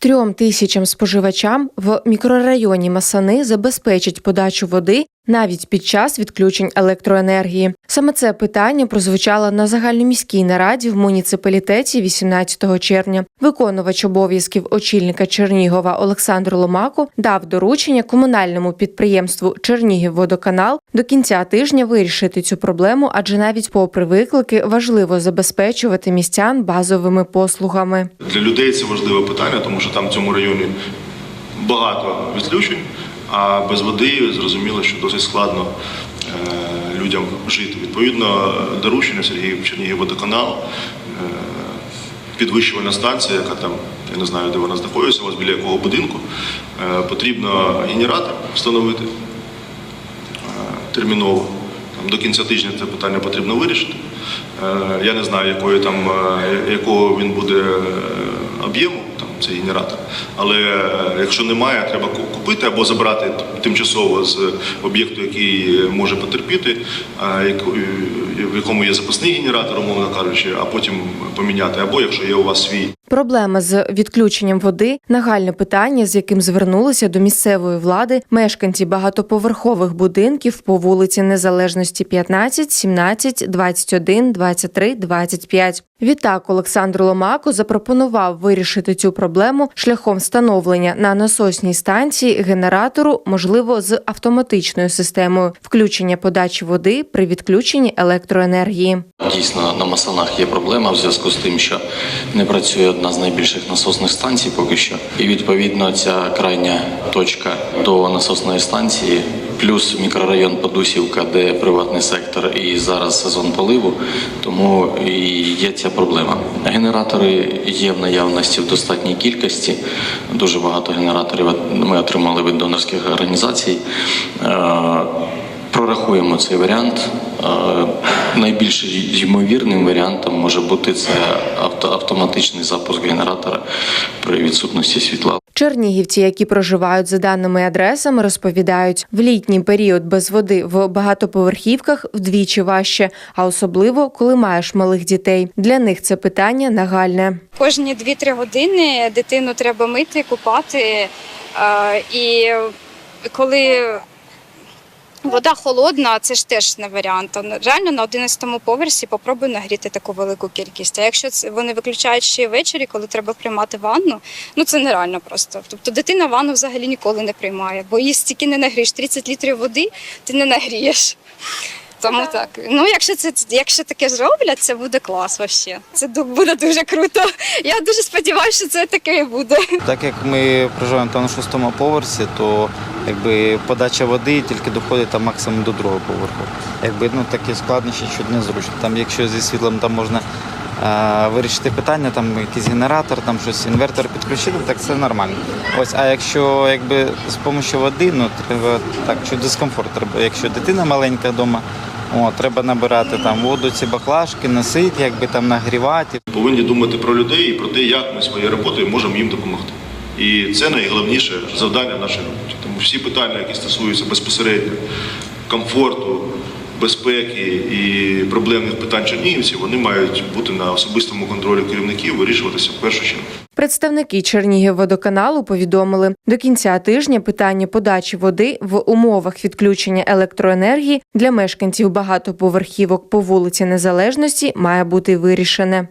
Трьом тисячам споживачам в мікрорайоні Масани забезпечить подачу води навіть під час відключень електроенергії. Саме це питання прозвучало на загальноміській нараді в муніципалітеті 18 червня. Виконувач обов'язків очільника Чернігова Олександр Ломако дав доручення комунальному підприємству Чернігівводоканал до кінця тижня вирішити цю проблему, адже навіть попри виклики важливо забезпечувати містян базовими послугами. Для людей це важливе питання, тому що там в цьому районі багато відключень, а без води зрозуміло, що досить складно е, людям жити. Відповідно, доручення Сергій Чернігівводоканал, е, підвищувальна станція, яка там, я не знаю, де вона знаходиться, у вас біля якого будинку, е, потрібно генератор встановити терміново. Там, до кінця тижня це питання потрібно вирішити. Я не знаю, якої там, якого він буде об'єму, цей генератор. Але е, якщо немає, треба ку- купити або забрати тимчасово з об'єкту, який може потерпіти, в якому є запасний генератор, умовно кажучи, а потім поміняти. Або якщо є у вас свій Проблема з відключенням води нагальне питання, з яким звернулися до місцевої влади мешканці багатоповерхових будинків по вулиці Незалежності 15, 17, 21, 23, 25. Відтак Олександр Ломако запропонував вирішити цю проблему шляхом встановлення на насосній станції генератору, можливо, з автоматичною системою включення подачі води при відключенні електроенергії. Дійсно, на Масанах є проблема в зв'язку з тим, що не працює одна з найбільших насосних станцій поки що. І відповідно ця крайня точка до насосної станції, плюс мікрорайон Подусівка, де приватний сектор і зараз сезон поливу, тому і є ця проблема. Генератори є в наявності в достатній кількості. Дуже багато генераторів ми отримали від донорських організацій. Прорахуємо цей варіант. Е, Найбільш ймовірним варіантом може бути це авто, автоматичний запуск генератора при відсутності світла. Чернігівці, які проживають за даними адресами, розповідають, в літній період без води в багатоповерхівках вдвічі важче, а особливо коли маєш малих дітей. Для них це питання нагальне. Кожні 2-3 години дитину треба мити, купати. е, І коли вода холодна, це ж теж не варіант. Реально на 11-му поверсі попробуй нагріти таку велику кількість. А якщо це вони виключають ще й ввечері, коли треба приймати ванну, ну це нереально просто. Тобто дитина ванну взагалі ніколи не приймає, бо її стільки не нагрієш. 30 літрів води ти не нагрієш. Тому так. Ну, якщо це якщо таке зроблять, це буде клас вообще. Це буде дуже круто. Я дуже сподіваюся, що це таке і буде. Так як ми проживаємо там на шостому поверсі, то якби подача води тільки доходить там максимум до другого поверху. Якби ну такі складнощі чуть незручно. Там, якщо зі світлом там можна е, вирішити питання, там якийсь генератор, там щось інвертор підключити, так це нормально. Ось, а якщо якби з допомогою води, ну треба так чуть дискомфорт. Треба, якщо дитина маленька вдома. О, треба набирати там воду, ці баклажки, носити, якби там нагрівати. повинні думати про людей і про те, як ми своєю роботою можемо їм допомогти. І це найголовніше завдання в нашій роботі. Тому всі питання, які стосуються безпосередньо комфорту, безпеки і проблемних питань чернігівців, вони мають бути на особистому контролі керівників, вирішуватися в першу чергу. Представники Чернігівводоканалу повідомили, до кінця тижня питання подачі води в умовах відключення електроенергії для мешканців багатоповерхівок по вулиці Незалежності має бути вирішене.